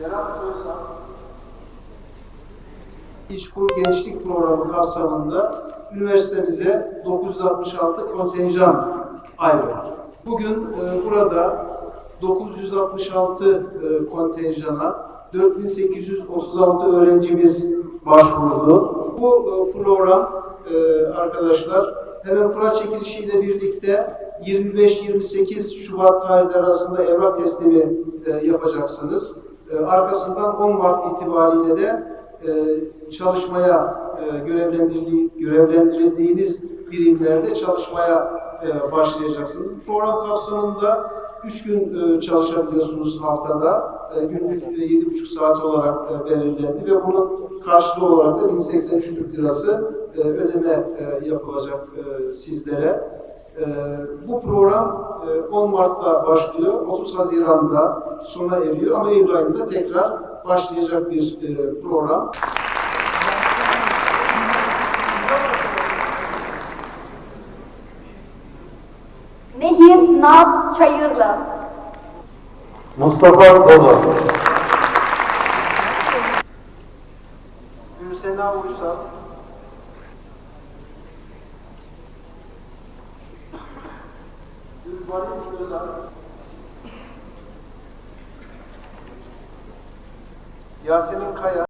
Berat Özal, İşkur Gençlik Programı kapsamında üniversitemize 966 kontenjan ayrılıyor. Bugün e, burada 966 e, kontenjana 4836 öğrencimiz başvurdu. Bu e, program e, arkadaşlar hemen kura çekilişiyle birlikte 25-28 Şubat tarihleri arasında evrak teslimi e, yapacaksınız. E, arkasından 10 Mart itibariyle de e, çalışmaya e, görevlendirildiği, görevlendirildiğiniz birimlerde çalışmaya e, başlayacaksınız. Program kapsamında 3 gün e, çalışabiliyorsunuz haftada. E, günlük e, 7,5 saat olarak e, belirlendi ve bunun karşılığı olarak da 1083 Türk Lirası e, ödeme e, yapılacak e, sizlere. E, bu program e, 10 Mart'ta başlıyor, 30 Haziran'da sona eriyor ama Eylül ayında tekrar başlayacak bir e, program. Nehir Naz Çayırlı. Mustafa Dolu. Gülsena Uysal, Gülbari Özal, Yasemin Kaya,